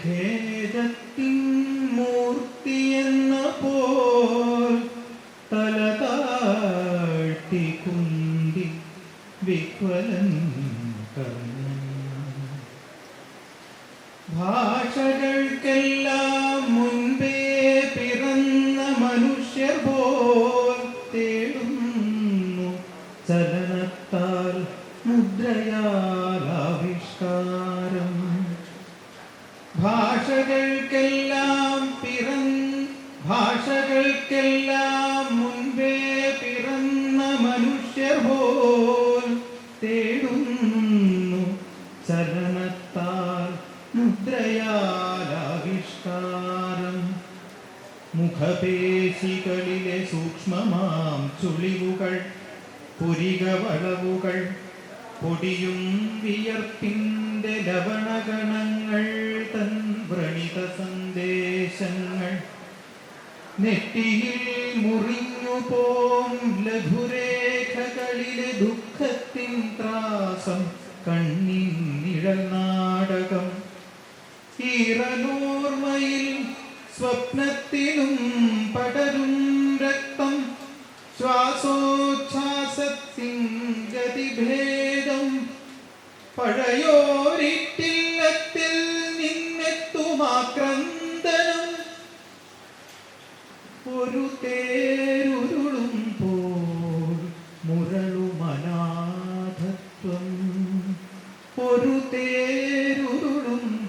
ഖേദത്തിൻ മൂർത്തിയെന്ന പോൽ തല താഴ്ത്തി കുന്തി വിക്വലൻ കർണൻ ഭാഷകൾക്കെല്ലാം മുൻപേ പിറന്ന മനുഷ്യർ പോൽ തേടുന്നു ചലനത്താൽ മുദ്രയാൽ ഭാഷകൾക്കെല്ലാം മുൻപേ പിറന്ന മനുഷ്യർ പോൽ തേടുന്നു ചലനത്താൽ മുദ്രയാലാവിഷ്കാരം. മുഖപേശികളിലെ സൂക്ഷ്മമാം ചുളിവുകൾ പുരികവളവുകൾ പൊടിയും വിയർപ്പിന്റെ ലവണഗണങ്ങൾ തൻ വ്രണിത സന്ദേശങ്ങൾ നെറ്റിയിൽ മുറിഞ്ഞു പോം ലഘുരേഖകളിലെ ദുഃഖത്തിൻ ത്രാസം കണ്ണിൻ നിഴൽ നാടകം. ഈറനോർമ്മയിൽ സ്വപ്നത്തിലും പടരും രക്തം ശ്വാസോച്ഛ്വാസത്തിൻ ഗതിഭേദം. പഴയോരിട്ടില്ലത്തിൽ ഒരു മുരളുമനാഥത്വം. ഒരു തേരുരുളും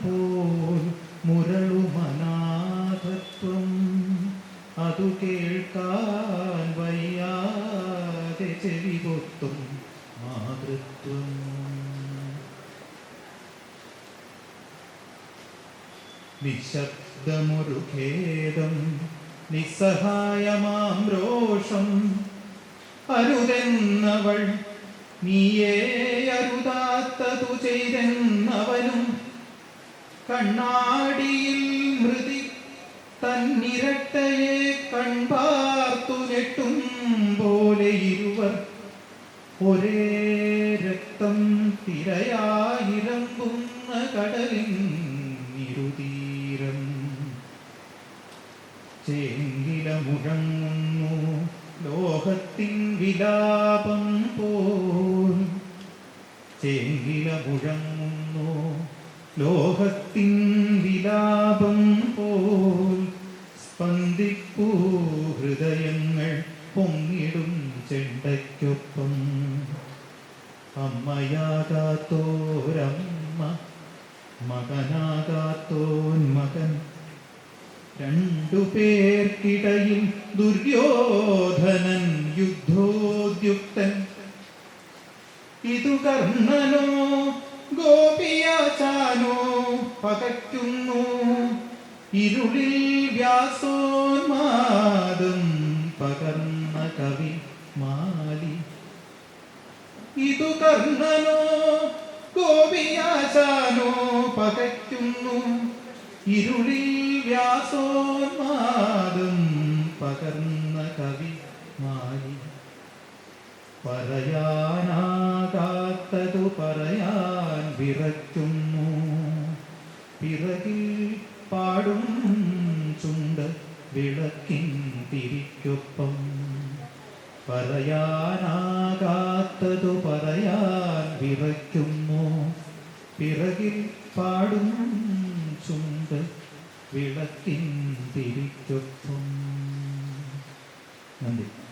മുരളുമനാഥത്വം. അതു കേൾക്കാൻ വയ്യാതെ ചെവി മാതൃത്വം. നിശബ്ദമൊരു ഖേദം നിസ്സഹായമാം രോഷം അരുതെന്നവൾ നീയേ അരുതാത്തതു ചെയ്തെന്നവനും കണ്ണാടിയിൽ മൃതി തന്നിരട്ടയെ കൺപാർത്തു ഞെട്ടും പോലെ ഇരുവർ ഒരേ രക്തം തിരയായിരമ്പുന്ന കടലിൻ ഇരുതീരം ചേങ്കില മുഴങ്ങുന്നു ലോകത്തിൻ വിലാപം പോൽ ചേങ്കില മുഴങ്ങുന്നു ലോകത്തിൻ വിലാപം പോൽ സ്പന്ദിപ്പൂ ഹൃദയങ്ങൾ പൊങ്ങിടും ചെണ്ടയ്ക്കൊപ്പം. അമ്മയാകാത്തോരമ്മ മകനാകാത്തോൻ മകൻ രണ്ടു പേർക്കിടയിൽ ദുര്യോധനൻ യുദ്ധോദ്യുക്തൻ. ഇതു കർണനോ ഗോപിയാചാനോ പകയ്ക്കുന്നു ഇരുളിൽ വ്യാസോന്മാദം പകർന്ന കവി മാലി. ഇതു കർണനോ ഗോപിയാചാനോ പകയ്ക്കുന്നു ഇരുളിൽ വ്യാസോന്മാദം പകർന്ന കവി മായി. പറയാനാകാത്തതു പറയാൻ വിറയ്ക്കുന്നു. പിറകിൽ പാടും ചുണ്ട് വിളക്കിൻ തിരിക്കൊപ്പം. പറയാനാകാത്തതു പറയാൻ വിറയ്ക്കുന്നു. പിറകിൽ പാടും ചുണ്ട് വിളക്കിൻ തിരിക്കൊപ്പം നന്ദി.